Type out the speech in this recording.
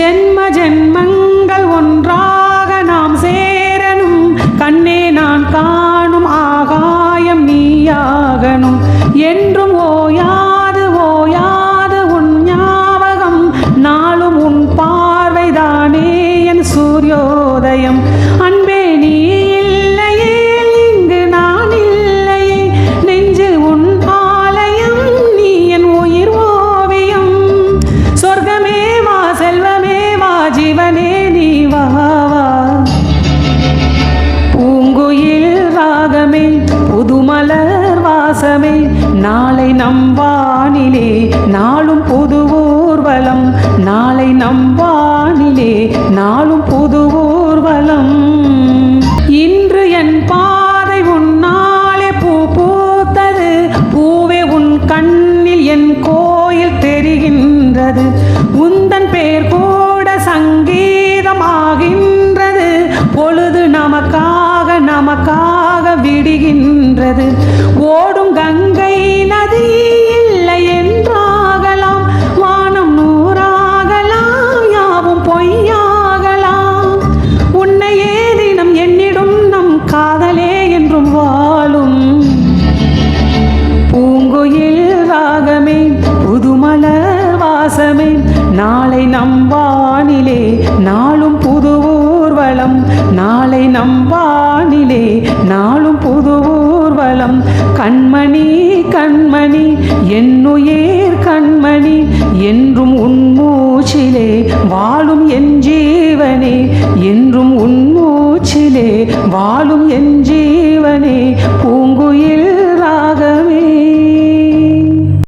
ஜென்ம ஜென்மங்கள் ஒன்றாக நாம் சேரணும். கண்ணே நான் காணும் ஆகாயம் நீயாகணும். என்றும் ஓயாது ஓயாது உன் ஞாபகம். நாளும் உன் பார்வைதானே என் சூரியோதயம். புதுமலர் நாளை நம் வானிலே நாளும் புது ஊர்வலம். நாளை நம் வானிலே நாளும் புது ஊர்வலம். இன்று என் பாதை உன்னாலே பூ பூத்தது. பூவே உன் கண்ணில் என் கோயில் தெரிகின்றது. உந்தன் பேர் கூட விடுகின்றது. ஓடும் கங்கை நதி இல்லை என்றாகலாம் வானம் நூறாகலாம் யாவும் பொய்யாகலாம். உன்னை ஏதினம் என்னிடும் நம் காதலே என்றும் வாழும். பூங்குயில் ராகமே புதுமலர் வாசமே நாளை நம் வானிலே நாளும் புது ஊர்வலம் நாளை நம் வானிலே நாளும் கண்மணி கண்மணி என்னுயிர் கண்மணி என்றும் உன் மூச்சிலே வாழும் என் ஜீவனே என்றும் உன் மூச்சிலே வாழும் என் ஜீவனே